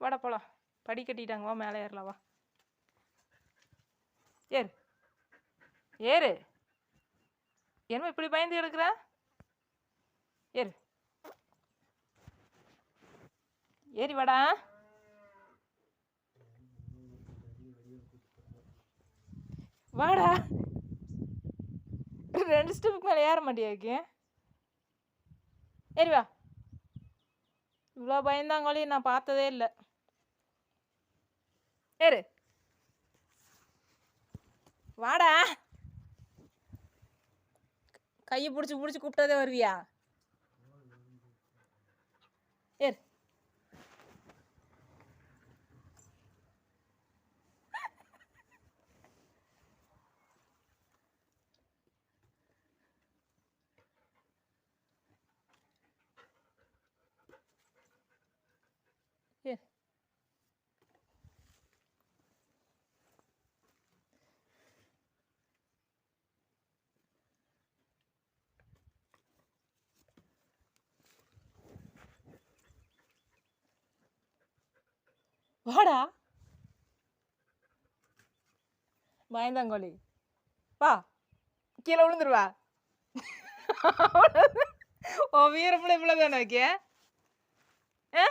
வாடா போலாம். படி கட்டிட்டாங்க வா மேலே ஏறலாம் வா. ஏறு. ஏறு. என்னமோ இப்படி பயந்து கிடக்குற? ஏறு. ஏறி வாடா. வாடா. ரெண்டு ஸ்டெப்புக்கு மேலே ஏற மாட்டியாக்கு ஏறி வா. இவ்வளோ பயந்தாங்கோலி நான் பார்த்ததே இல்லை. ஏறு. வாடா. கையை பிடிச்சி பிடிச்சி கூப்பிட்டதே வருவியா ஏறு ஏறு வாடா. பயந்தாங்கோலி வா. கீழே விழுந்துருவா. உன் வீரப்பிள்ளை இவ்வளோ தானே வைக்க ஆ?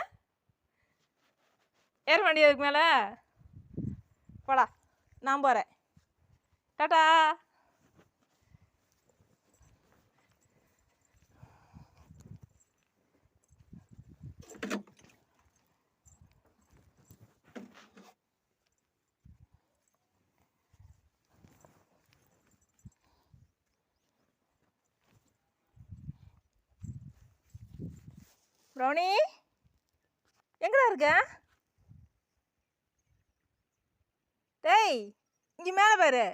ஏற வண்டி அதுக்கு மேலே? போடா நான் போகிறேன் டாட்டா ப்ரௌனி எங்கடா இருக்க? டேய் இங்கே மேலே பாரு.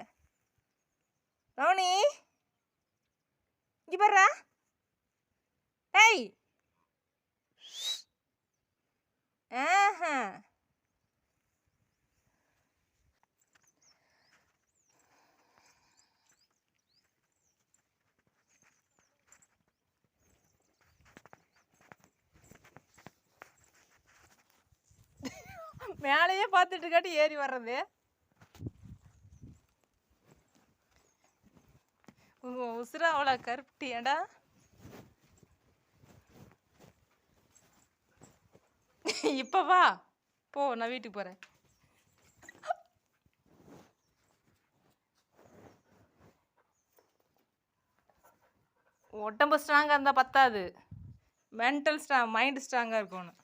ப்ரௌனி இங்கே பாருடா. டேய். ஆஹா. மேலேயே பார்த்துட்டு காட்டி ஏறி வர்றது. உங்க உசுரா அவ்வளோ கருப்டி இப்போ வா. போ நான் வீட்டுக்கு போகிறேன் உடம்பு ஸ்ட்ராங்காக இருந்தால் பத்தாது. மென்டல் ஸ்ட்ராங் மைண்டு ஸ்ட்ராங்காக இருக்கணும்.